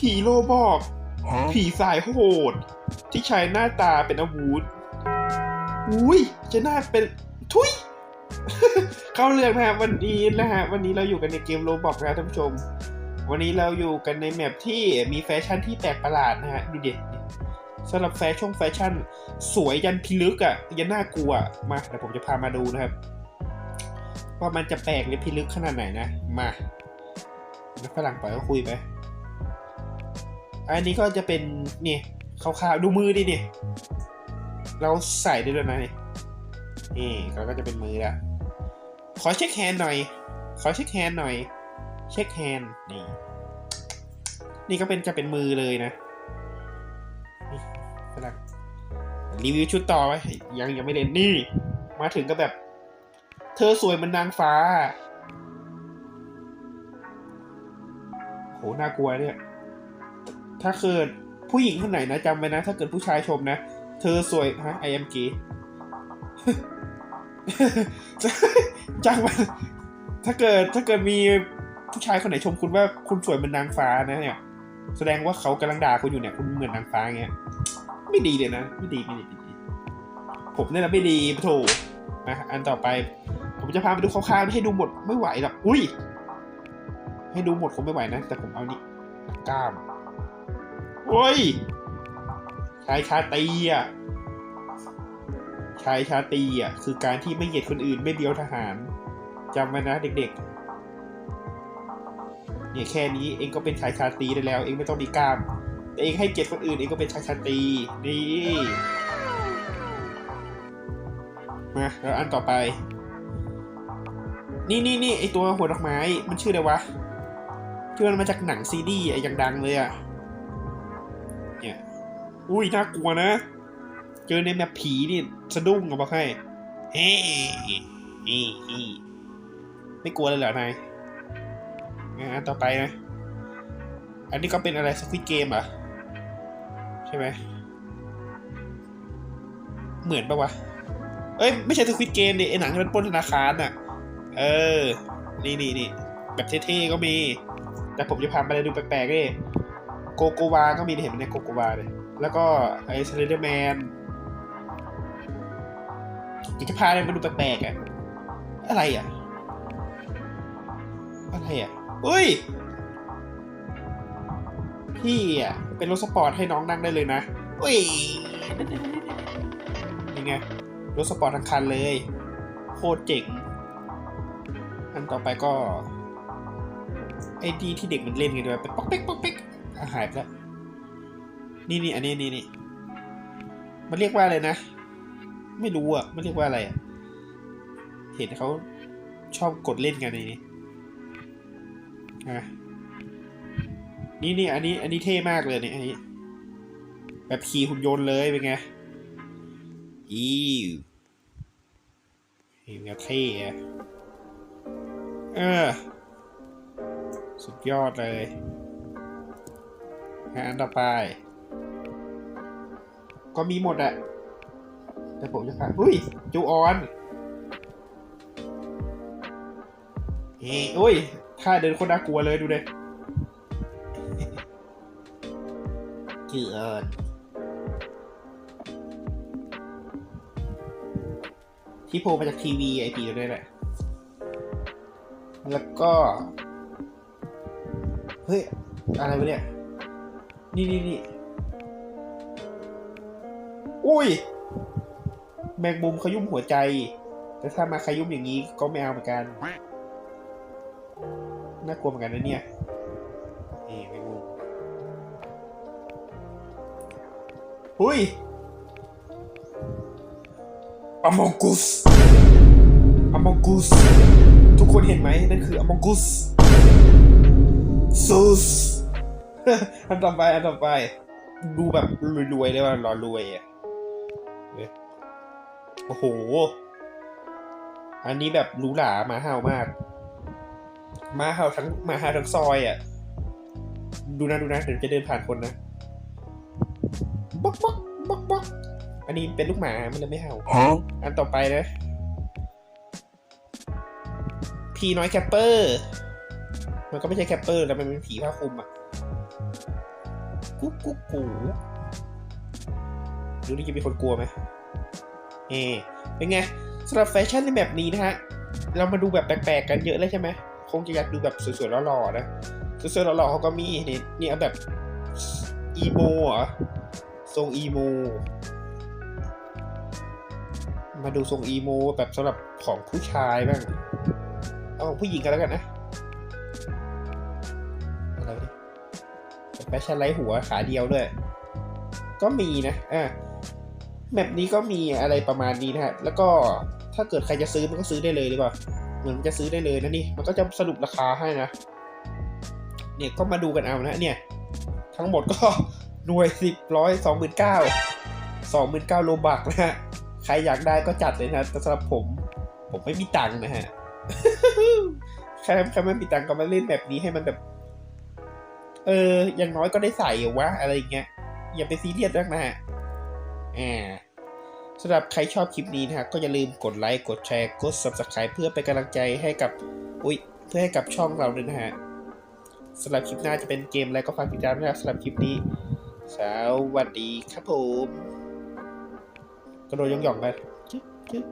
ผีโลบอก ผีสายโหด ที่ใช้หน้าตาเป็นอาวุธ อุ้ยจะน่าเป็นทุย เข้าเรื่องนะฮะวันนี้นะฮะ วันนี้เราอยู่กันในเกมโลบอกนะท่านผู้ชม วันนี้เราอยู่กันในแมปที่มีแฟชั่นที่แปลกประหลาดนะฮะ ดูเด็ดสำหรับแฟชั่นแฟชั่น สวยยันพิลึกอะ่ะ ยันน่ากลัว มาเดี๋ยวผมจะพามาดูนะครับ ว่ามันจะแปลกหรือพิลึกขนาดไหนนะ มาแล้วฝรั่งปล่อยก็คุยไป อันนี้ก็จะเป็นเนี่ยขาวๆดูมือดิเนี่ยเราใส่ได้ด้วยนะนี่นี่เราก็จะเป็นมือละขอเช็คแฮนด์หน่อย ขอเช็คแฮนด์หน่อย เช็คแฮนด์นี่นี่ก็เป็นจะเป็นมือเลยนะนี่ฝรั่งรีวิวชุดต่อไว้ยังยังไม่เล่นนี่ มาถึงก็แบบ เธอสวยเหมันนางฟ้า โหน่ากลัวเนี่ย ถ้าเกิดผู้หญิงคนไหนนะจำไว้นะ ถ้าเกิดผู้ชายชมนะ เธอสวยฮะ I am gay จังมันถ้าเกิดถ้าเกิดมีผู้ชายคนไหนชมคุณว่าคุณสวยเหมือนนางฟ้านะเนี่ย แสดงว่าเขากำลังด่าคุณอยู่เนี่ย คุณเหมือนนางฟ้าเงี้ยไม่ดีเลยนะไม่ดีไม่ดีไม่ดีผมเนี่ยนะไม่ดีโถมาอันต่อไป ผมจะพาไปดูคร่าวๆให้ดูหมดไม่ไหวหรอกอุ้ย ให้ดูหมดคงไม่ไหวนะ แต่ผมเอานี่กล้าม โอ้ย ชายชาตีอะ ชายชาตีอะ คือการที่ไม่เหยียดคนอื่นไม่เบี้ยวทหารจำไว้นะเด็กๆ เนี่ยแค่นี้เองก็เป็นชายชาตีได้แล้ว เองไม่ต้องมีกล้าม แต่เองให้เกียรติคนอื่นเองก็เป็นชายชาตีนี่มาแล้วอันต่อไป นี่นี่นี่ไอตัวหัวดอกไม้มันชื่ออะไรวะที่มันมาจากหนังซีดีไออย่างดังเลยอะ เนี่ย อุ้ยน่ากลัวนะ เจอในแมปผีนี่สะดุ้งเอาบอกให้เฮ้นี่นี่ไม่กลัวเลยเหรอนายงั้นต่อไปนะ อันนี้ก็เป็นอะไรสควิตเกมอะ ใช่ไหม เหมือนปะวะ เอ้ย ไม่ใช่สควิตเกมดิไอหนังที่มันป้นธนาคารอะ เออ นี่นี่นี่แบบเท่ๆก็มี แต่ผมจะพาไปดูแปลกๆเลย โกโกวา ก็มีเห็นไหมเนี่ยโกโกวาเลย แล้วก็ไอ้สไลเดอร์แมนอยากจะพาอะไรมาดูแปลกๆอะ อะไรอะ อะไรอะเฮ้ย พี่อะ เป็นรถสปอร์ตให้น้องนั่งได้เลยนะเฮ้ยยังไง รถสปอร์ตทั้งคันเลย โคตรเจ๋ง อันต่อไปก็ไอ้ดีที่เด็กมันเล่นกันด้วยเป็นป๊อกเป๊กป๊อกเป๊ก หายไปแล้วนี่นี่อันนี้นี่นี่มันเรียกว่าอะไรนะ ไม่รู้อะมันเรียกว่าอะไรอะ เห็นเขาชอบกดเล่นกันในนี้อะนี่นี่อันนี้ อันนี้เท่มากเลยเนี่ยอันนี้ แบบขี่หุ่นยนต์เลยเป็นไงอีวเห็นแบบเท่อะเออ สุดยอดเลย งานต่อไป ก็มีหมดอะแต่ผมจะพาอุ้ย จูออนเฮ้ยอุ้ยท่าเดินคนน่ากลัวเลยดูเลยจูออนที่โผล่มาจากทีวีไอพีตัวนี้แหละ แล้วก็ เฮ้ย อะไรวะเนี่ย นี่นี่นี่อุ้ย แมงมุมขยุ่มหัวใจ แต่ถ้ามาขยุ่มอย่างนี้ก็ไม่เอาเหมือนกัน น่ากลัวเหมือนกันนะเนี่ย นี่แมงมุมอุ้ยอมองกุสอมองกุส ทุกคนเห็นไหมนั่นคืออมองกุสซูส อันต่อไป อันต่อไป ดูแบบรวยๆเลยว่ารอรวยอะเว้ยโอ้โห อันนี้แบบหรูหราหมาเห่ามากหมาเห่าทั้งหมาเห่าทั้งซอยอะ ดูนะดูนะเดี๋ยวจะเดินผ่านคนนะบ๊อกบ๊อกบ๊อกบ๊อกอันนี้เป็นลูกหมา มันเลยไม่เห่า Huh? อันต่อไปนะ ผีน้อยแคปเปอร์ มันก็ไม่ใช่แคปเปอร์แล้วมันเป็นผีผ้าคลุมอะ กุ๊กกุ๊กกูดูนี่จะมีคนกลัวไหมเอเป็นไงสำหรับแฟชั่นในแบบนี้นะฮะ เรามาดูแบบแปลกๆกันเยอะเลยใช่ไหม คงจะอยากดูแบบสวยๆหล่อๆนะ สวยๆหล่อๆเขาก็มีนี่นี่เอาแบบอีโมเหรอทรงอีโม มาดูทรงอีโมแบบสำหรับของผู้ชายบ้าง เอาของผู้หญิงกันแล้วกันนะ อะไร วะเนี่ยแฟชั่นไร้หัวขาเดียวด้วย ก็มีนะ อ่าแบบนี้ก็มีอะไรประมาณนี้นะฮะ แล้วก็ถ้าเกิดใครจะซื้อมันก็ซื้อได้เลยดีกว่า เหมือนจะซื้อได้เลยนะนี่ มันก็จะสรุปราคาให้นะ เนี่ยก็มาดูกันเอานะเนี่ย ทั้งหมดก็หน่วยสิบร้อยสองหมื่นเก้าสองหมื่นเก้าโลบักนะฮะ ใครอยากได้ก็จัดเลยนะแต่สำหรับผม ผมไม่มีตังค์นะฮะใครใครไม่มีตังค์ก็มาเล่นแบบนี้ให้มันแบบ เออ อย่างน้อยก็ได้ใส่วะอะไรอย่างเงี้ย อย่าไปซีเรียสมากนะฮะอ่าสำหรับใครชอบคลิปนี้นะฮะก็อย่าลืมกดไลค์ กดแชร์ กด subscribe เพื่อเป็นกำลังใจให้กับ อุ้ย เพื่อให้กับช่องเราด้วยนะฮะสำหรับคลิปหน้าจะเป็นเกมอะไรก็ฝากติดตามนะครับสำหรับคลิปนี้ สวัสดีครับผมกระโดดย่องๆไปจึ๊บจึ๊บ